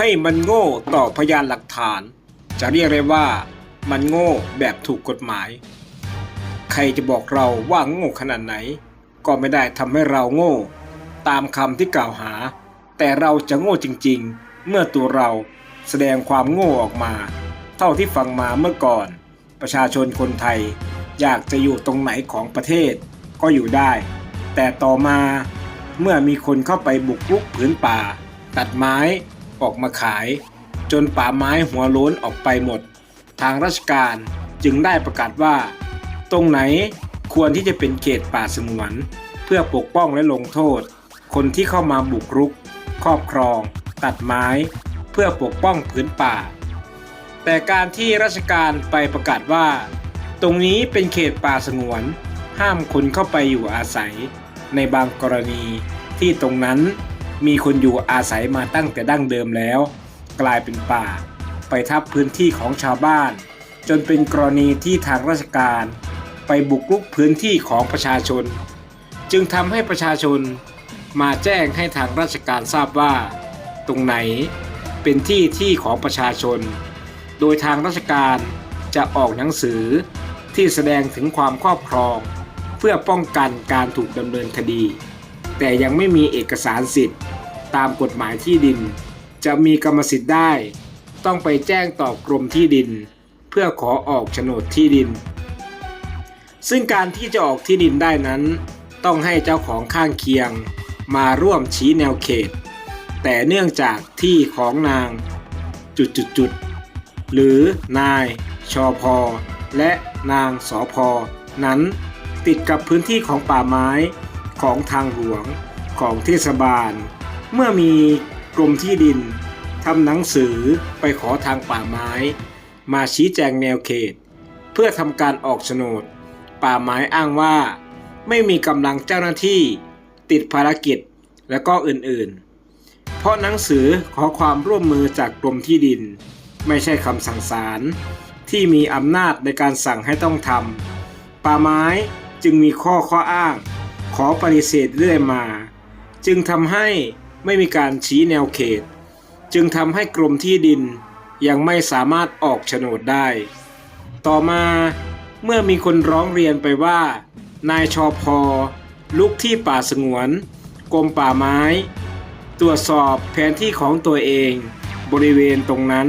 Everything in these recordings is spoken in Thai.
ให้มันโง่ต่อพยานหลักฐาน จะเรียกได้ว่ามันโง่แบบถูกกฎหมาย ใครจะบอกเราว่าโง่ขนาดไหน ก็ไม่ได้ทำให้เราโง่ ตามคำที่กล่าวหา แต่เราจะโง่จริงๆ เมื่อตัวเราแสดงความโง่ออกมา เท่าที่ฟังมาเมื่อก่อน ประชาชนคนไทย อยากจะอยู่ตรงไหนของประเทศ ก็อยู่ได้ แต่ต่อมาเมื่อมีคนเข้าไปบุกรุกผืนป่า ตัดไม้ ออกมาขาย จนป่าไม้หัวโล้นออกไปหมด ทางราชการจึงได้ประกาศว่า ตรงไหนควรที่จะเป็นเขตป่าสงวนเพื่อปกป้องและลงโทษ คนที่เข้ามาบุกรุก ครอบครอง ตัดไม้ เพื่อปกป้องผืนป่า แต่การที่ราชการไปประกาศว่า ตรงนี้เป็นเขตป่าสงวน ห้ามคนเข้าไปอยู่อาศัย ในบางกรณีที่ตรงนั้น มีคนอยู่อาศัยมาตั้งแต่ดั้งเดิมแล้ว กลายเป็นป่า ไปทับพื้นที่ของชาวบ้าน จนเป็นกรณีที่ทางราชการ ไปบุกรุกพื้นที่ของประชาชน จึงทำให้ประชาชนมาแจ้งให้ทางราชการทราบว่า ตรงไหนเป็นที่ที่ของประชาชน โดยทางราชการจะออกหนังสือที่แสดงถึงความครอบครอง เพื่อป้องกันการถูกดำเนินคดี แต่ยังไม่มีเอกสารสิทธิ์ ตามกฎหมายที่ดิน จะมีกรรมสิทธิ์ได้ ต้องไปแจ้งต่อกรมที่ดิน เพื่อขอออกโฉนดที่ดิน ซึ่งการที่จะออกที่ดินได้นั้น ต้องให้เจ้าของข้างเคียง มาร่วมชี้แนวเขต แต่เนื่องจากที่ของนางจุดๆๆหรือนายชอพอและนางสอพอนั้นติดกับพื้นที่ของป่าไม้ ของทางหลวงของเทศบาล เมื่อมีกรมที่ดินทำหนังสือไปขอทางป่าไม้ มาชี้แจงแนวเขต เพื่อทำการออกโฉนด ป่าไม้อ้างว่า ไม่มีกำลังเจ้าหน้าที่ ติดภารกิจและก็อื่นๆ เพราะหนังสือขอความร่วมมือจากกรมที่ดิน ไม่ใช่คำสั่งศาลที่มีอำนาจในการสั่งให้ต้องทำป่าไม้จึงมีข้อข้ออ้าง ขอปฏิเสธเรื่อยมา จึงทำให้ไม่มีการชี้แนวเขต จึงทำให้กรมที่ดินยังไม่สามารถออกโฉนดได้ ต่อมาเมื่อมีคนร้องเรียนไปว่า นายชอพอลุกที่ป่าสงวน กรมป่าไม้ ตรวจสอบแผนที่ของตัวเอง บริเวณตรงนั้น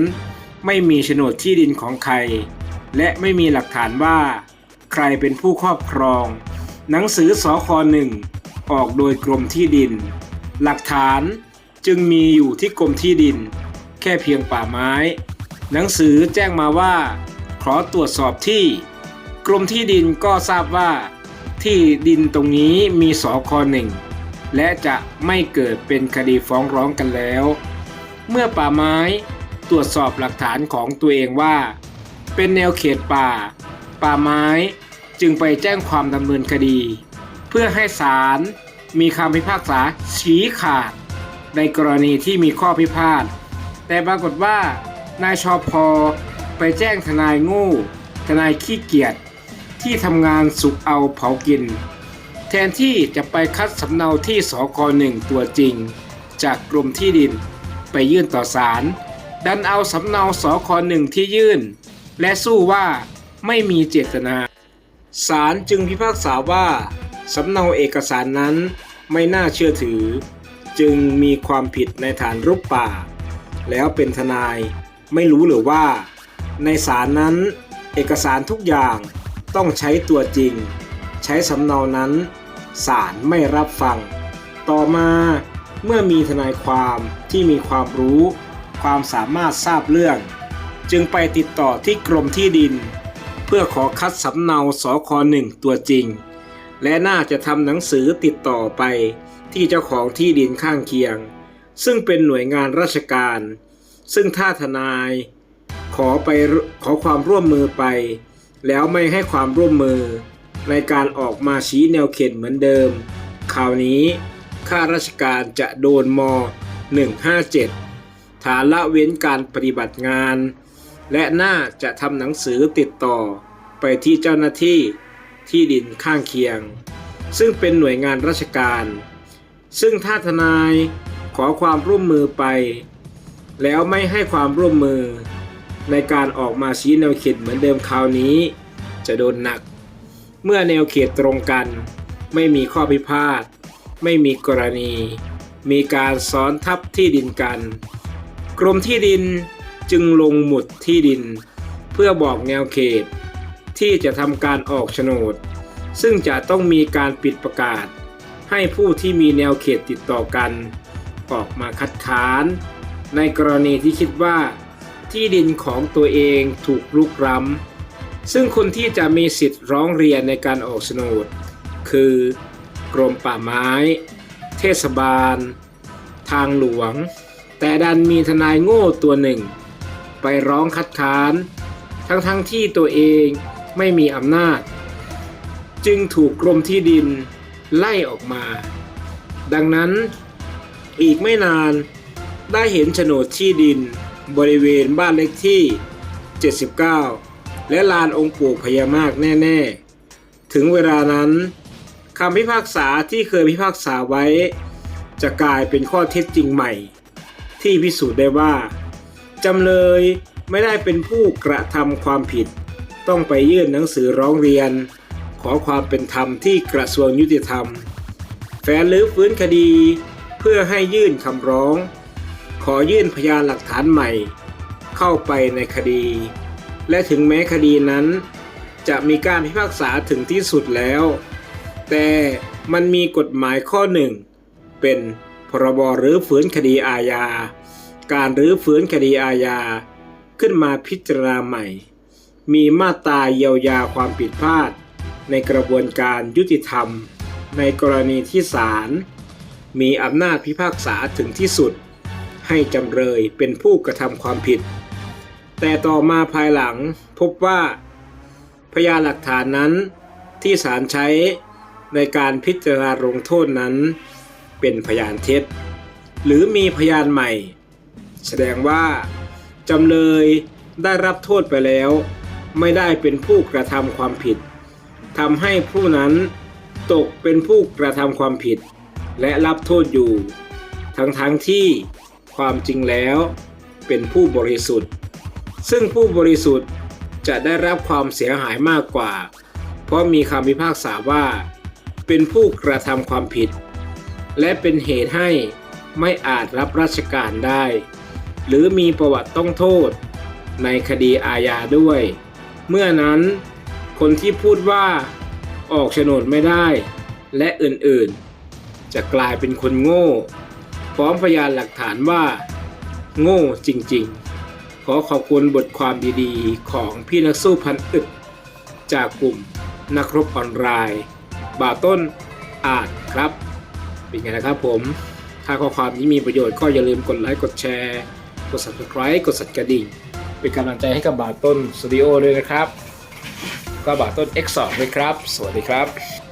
ไม่มีโฉนดที่ดินของใคร และไม่มีหลักฐานว่า ใครเป็นผู้ครอบครอง หนังสือสอคหนึ่งออกโดยกรมที่ดิน หลักฐานจึงมีอยู่ที่กรมที่ดิน แค่เพียงป่าไม้ หนังสือแจ้งมาว่า ขอตรวจสอบที่ กรมที่ดินก็ทราบว่า ที่ดินตรงนี้มีสอคหนึ่งและจะไม่เกิดเป็นคดีฟ้องร้องกันแล้ว เมื่อป่าไม้ตรวจสอบหลักฐานของตัวเองว่า เป็นแนวเขตป่า ป่าไม้ จึงไปแจ้งความดำเนินคดี เพื่อให้ศาลมีคำพิพากษาชี้ขาด ในกรณีที่มีข้อพิพาท แต่ปรากฏว่านายชอพอไปแจ้งทนายโงูทนายขี้เกียจที่ทำงานสุกเอาเผากิน แทนที่จะไปคัดสำเนาที่สกหนึ่งตัวจริง จากกรมที่ดินไปยื่นต่อศาลดันเอาสำเนาสคหนึ่งที่ยื่น และสู้ว่าไม่มีเจตนา ศาลจึงพิพากษาว่าสำเนาเอกสารนั้นไม่น่าเชื่อถือ จึงมีความผิดในฐานรุกป่า แล้วเป็นทนายไม่รู้หรือว่า ในศาลนั้น เอกสารทุกอย่างต้องใช้ตัวจริง ใช้สำเนานั้นศาลไม่รับฟัง ต่อมาเมื่อมีทนายความที่มีความรู้ ความสามารถทราบเรื่อง จึงไปติดต่อที่กรมที่ดิน เพื่อขอคัดสำเนาสคหนึ่งตัวจริง และน่าจะทำหนังสือติดต่อไปที่เจ้าของที่ดินข้างเคียง ซึ่งเป็นหน่วยงานราชการ ซึ่งถ้าทนาย ขอไปขอความร่วมมือไป แล้วไม่ให้ความร่วมมือ ในการออกมาชี้แนวเขตเหมือนเดิมคราวนี้ข้าราชการจะโดนม 157 ฐานละเว้นการปฏิบัติงาน และน่าจะทำหนังสือติดต่อไปที่เจ้าหน้าที่ที่ดินข้างเคียง ซึ่งเป็นหน่วยงานราชการ ซึ่งถ้าทนายขอความร่วมมือไป แล้วไม่ให้ความร่วมมือ ในการออกมาชี้แนวเขตเหมือนเดิมคราวนี้ จะโดนหนัก เมื่อแนวเขตตรงกัน ไม่มีข้อพิพาทไม่มีกรณี มีการซ้อนทับที่ดินกัน กรมที่ดิน จึงลงหมุดที่ดิน เพื่อบอกแนวเขต ที่จะทำการออกโฉนด ซึ่งจะต้องมีการปิดประกาศ ให้ผู้ที่มีแนวเขตติดต่อกัน ออกมาคัดค้าน ในกรณีที่คิดว่า ที่ดินของตัวเองถูกลุกล้ำซึ่งคนที่จะมีสิทธิ์ร้องเรียนในการออกโฉนด คือกรมป่าไม้ เทศบาล ทางหลวง แต่ดันมีทนายโง่ตัวหนึ่ง ไปร้องคัดค้าน ทั้งๆทที่ตัวเองไม่มีอำนาจ จึงถูกกรมที่ดินไล่ออกมา ดังนั้นอีกไม่นานได้เห็นโฉนดที่ดินบริเวณบ้านเลขที่ 79 และลานองค์ปู่พญานาคแน่ๆ ถึงเวลานั้นคำพิพากษาที่เคยพิพากษาไว้ จะกลายเป็นข้อเท็จจริงใหม่ ที่พิสูจน์ได้ว่า จำเลยไม่ได้เป็นผู้กระทำความผิด ต้องไปยื่นหนังสือร้องเรียน ขอความเป็นธรรมที่กระทรวงยุติธรรม แฟ้นหรือฟื้นคดี เพื่อให้ยื่นคำร้อง ขอยื่นพยานหลักฐานใหม่ เข้าไปในคดี และถึงแม้คดีนั้น จะมีการพิพากษาถึงที่สุดแล้ว แต่มันมีกฎหมายข้อหนึ่งเป็นพรบรื้อฟื้นคดีอาญา การรื้อฟื้นคดีอาญาขึ้นมาพิจารณาใหม่ มีมาตราเยียวยาความผิดพลาด ในกระบวนการยุติธรรม ในกรณีที่ศาลมีอำนาจพิพากษาถึงที่สุด ให้จำเลยเป็นผู้กระทำความผิด แต่ต่อมาภายหลังพบว่า พยานหลักฐานนั้นที่ศาลใช้ในการพิจารณาลงโทษนั้น เป็นพยานเท็จ หรือมีพยานใหม่ แสดงว่าจำเลยได้รับโทษไปแล้ว ไม่ได้เป็นผู้กระทำความผิดทำให้ผู้นั้นตกเป็นผู้กระทำความผิด และรับโทษอยู่ ทั้งๆทที่ความจริงแล้วเป็นผู้บริสุทธิ์ ซึ่งผู้บริสุทธิ์จะได้รับความเสียหายมากกว่า เพราะมีคำพิพากษาว่า เป็นผู้กระทำความผิด และเป็นเหตุให้ไม่อาจรับราชการได้ หรือมีประวัติต้องโทษ ในคดีอาญาด้วย เมื่อนั้น คนที่พูดว่า ออกโฉนดไม่ได้ และอื่นๆ จะกลายเป็นคนโง่ พร้อมพยานหลักฐานว่า โง่จริงๆ ขอขอบคุณบทความดีๆ ของพี่นักสู้พันอึดจากกลุ่มนักรบออนไลน์บ่าต้นอ่านครับ เป็นไงนะครับผม ถ้าข้อความนี้มีประโยชน์ก็อย่าลืมกดไลค์กดแชร์ กด subscribe กดสั่นกระดิ่ง เป็นกำลังใจให้กับบาวต้นสตูดิโอด้วยนะครับ ก็บาวต้น X2 ด้วยครับ สวัสดีครับ